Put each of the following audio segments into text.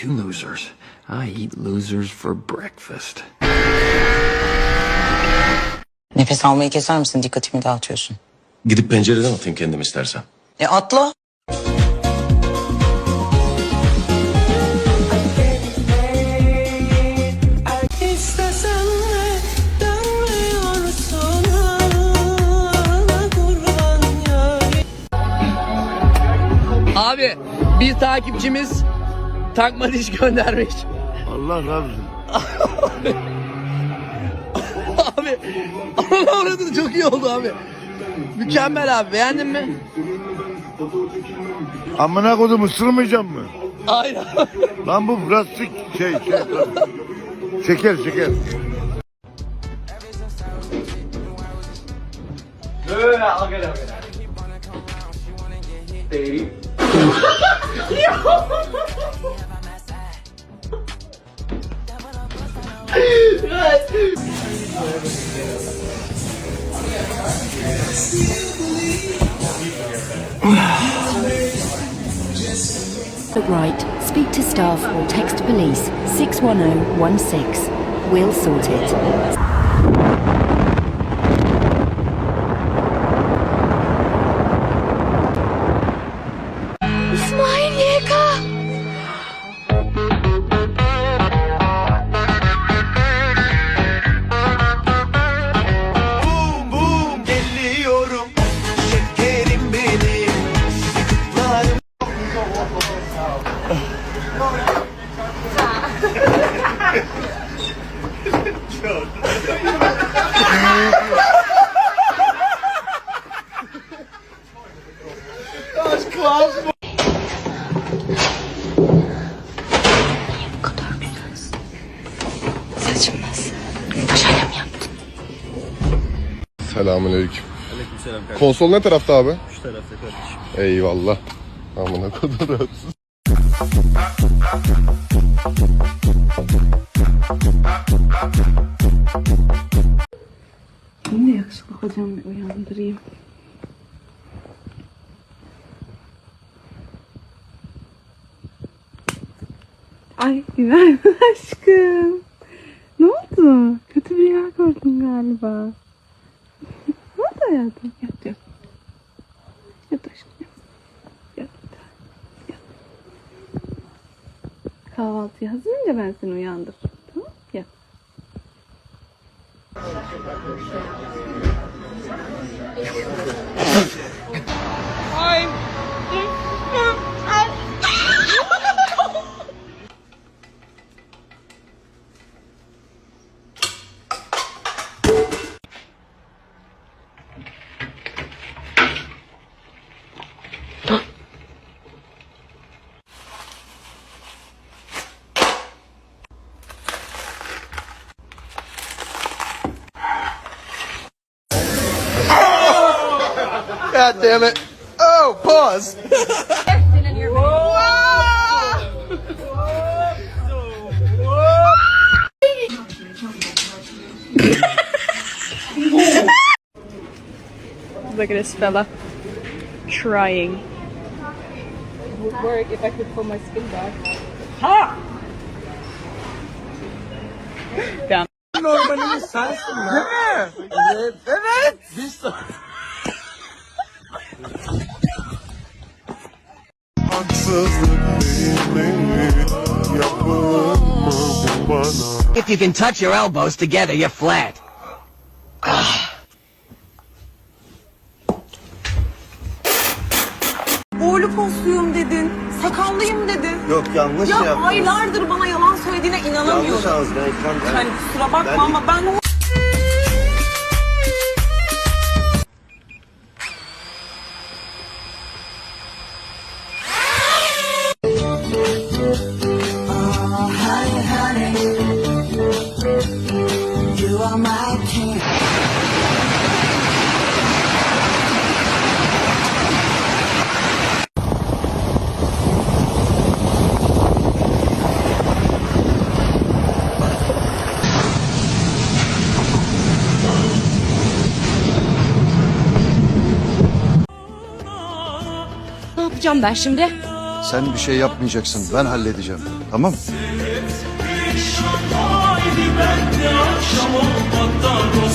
42 losers. I eat losers for breakfast. Nefes almayı keser misin? Dikkatimi dağıtıyorsun. Gidip pencereden atayım kendim istersen. E atla. Abi bir takipçimiz takma diş göndermiş. Allah razı olsun. Abi Allah orada çok iyi oldu abi. Mükemmel abi beğendin mi? Amına kodum ısırmayacağım mı? Aynen. Lan bu plastik şey şey. Şeker şeker. At right, speak to staff or text police 61016. We'll sort it. Selamünaleyküm. Konsol ne tarafta abi? Şu tarafta kardeşim. Eyvallah. Amına kadar rahatsız. Yine yakışıklı hocam bir uyandırayım. Ay güzel aşkım. Ne oldu? Kötü bir rüya gördün galiba. Hayatım? Yat yat. Yat aşkım yat. Yat. Yat. Kahvaltıya hazırlayınca ben seni uyandırırım. Tamam Yat. God damn it Oh pause Look at this fella trying. Would work if I could pull my skin back. Ha! Down. Normalimiz sensin lan Haksızlık değil mi? Yapılma bu bana. If you can touch your elbows together, you're flat. Boğulu posluyum dedin. Sakallıyım dedin. Yok yanlış Ya yaptın aylardır bana yalan söylediğine Yanlış inanamıyorum. ağız ben ekran Hani kusura bakma Ben- ama ben o yapacağım ben şimdi? Sen bir şey yapmayacaksın. Ben halledeceğim. Tamam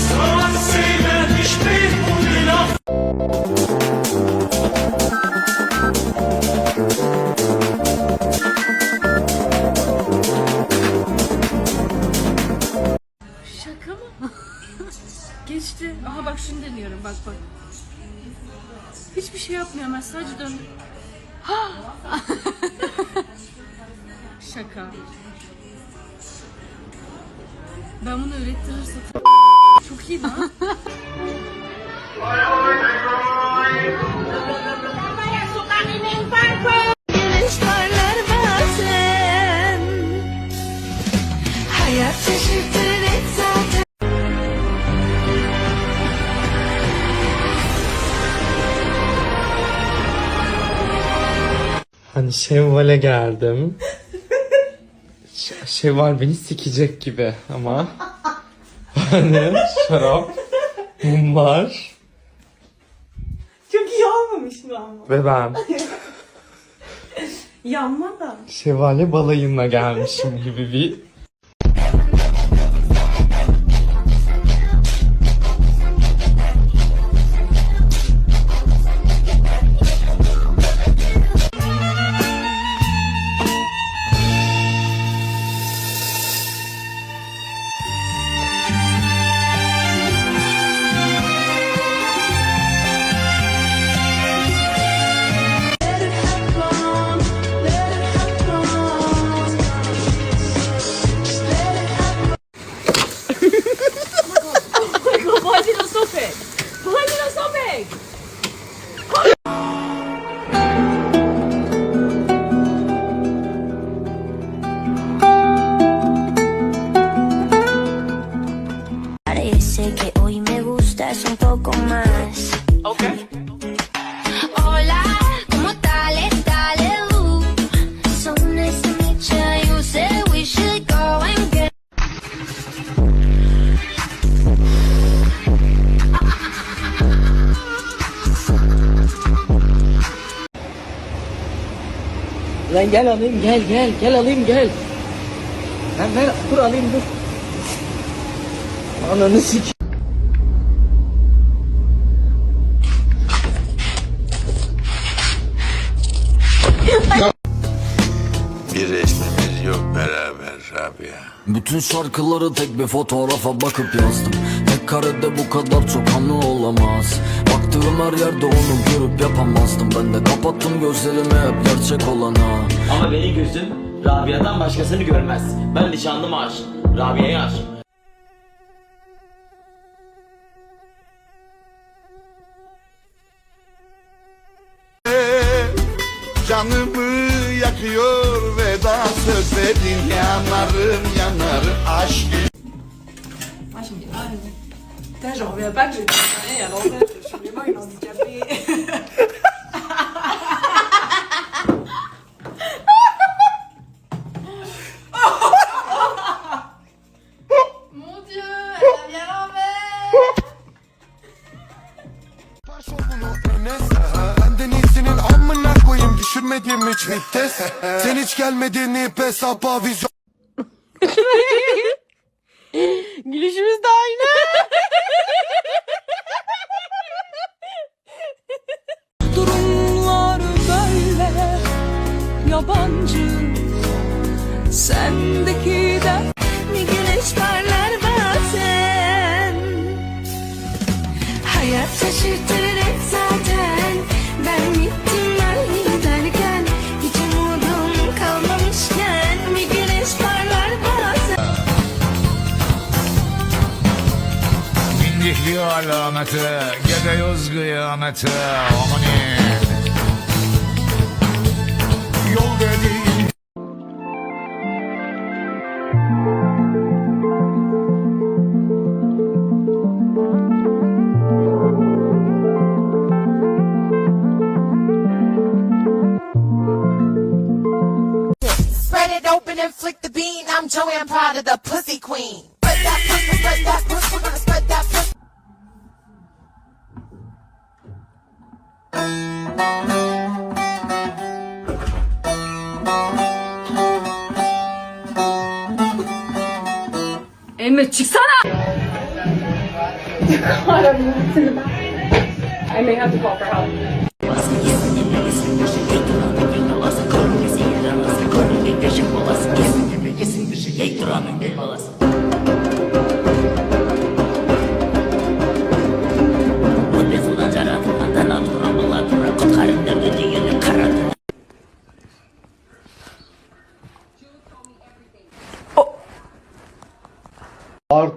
Şaka çok iyi lan. Hani Şevval'e geldim. Şevval beni sikecek gibi ama. Hani şarap, mumlar çok iyi olmamış mı ama? ve ben. Yanmadan. Şevval'e balayına gelmişim gibi bir Lan gel alayım gel gel gel alayım gel. Lan ver dur alayım dur. Ananı sik. Bir resmimiz yok beraber Rabia. Bütün şarkıları tek bir fotoğrafa bakıp yazdım Tek karede bu kadar çok anı olamaz Baktığım her yerde onu görüp yapamazdım Ben de kapattım gözlerimi hep gerçek olana Ama benim gözüm Rabia'dan başkasını görmez. Ben nişanlıma aşığım. Rabia'ya aşığım. Canımı yakıyor veda sözlerin yanarım yanarım aşk J'en reviens pas que j'ai dit à l'envers. Je suis vraiment une handicapée. Mon dieu, elle a bien l'envers. Benden iyisinin amına koyayım düşürmedim hiç vites. Sen hiç gelmedin hep hesaba vizyon. Gülüşümüz de aynı. Durumlar böyle yabancı. Sendeki de Bir güneş parlar bazen. Hayat şaşırtır hep alameti. Yol Spread it open and flick the bean. I'm proud of the Emre çıksana! I may have to call for help.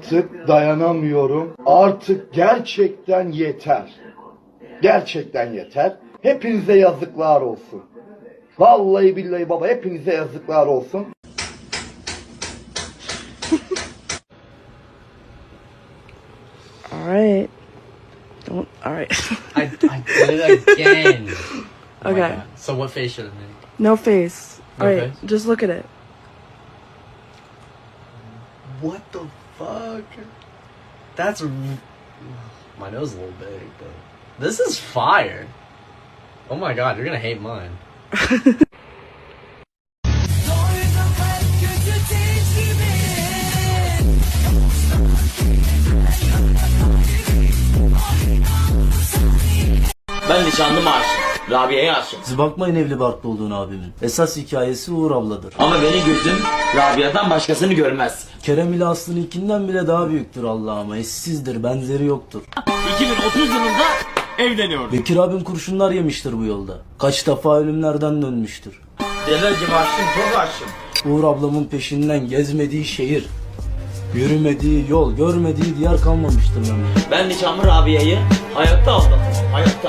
Artık dayanamıyorum. Artık gerçekten yeter. Gerçekten yeter. Hepinize yazıklar olsun. Vallahi billahi baba hepinize yazıklar olsun. Alright. Don't. Alright. I, I did it again. Oh Okay. So what face should I make? No face. No Alright. face? Just look at it. What the fuck? That's my nose is a little big, but this is fire. Oh my god, you're gonna hate mine. Ben nişanlıma aşığım. Rabia'ya aşığım. Siz bakmayın evli barklı olduğunu abimin. Esas hikayesi Uğur abladır. Ama beni gözüm Rabia'dan başkasını görmez. Kerem ile Aslı'nınkinden bile daha büyüktür Allah'ıma. Eşsizdir, benzeri yoktur. 2030 yılında evleniyorum. Bekir abim kurşunlar yemiştir bu yolda. Kaç defa ölümlerden dönmüştür. Deler gibi aşığım, çok aşığım. Uğur ablamın peşinden gezmediği şehir, yürümediği yol, görmediği diyar kalmamıştır memleket. Ben nişanlı Rabia'yı hayatta aldım. Hayatta.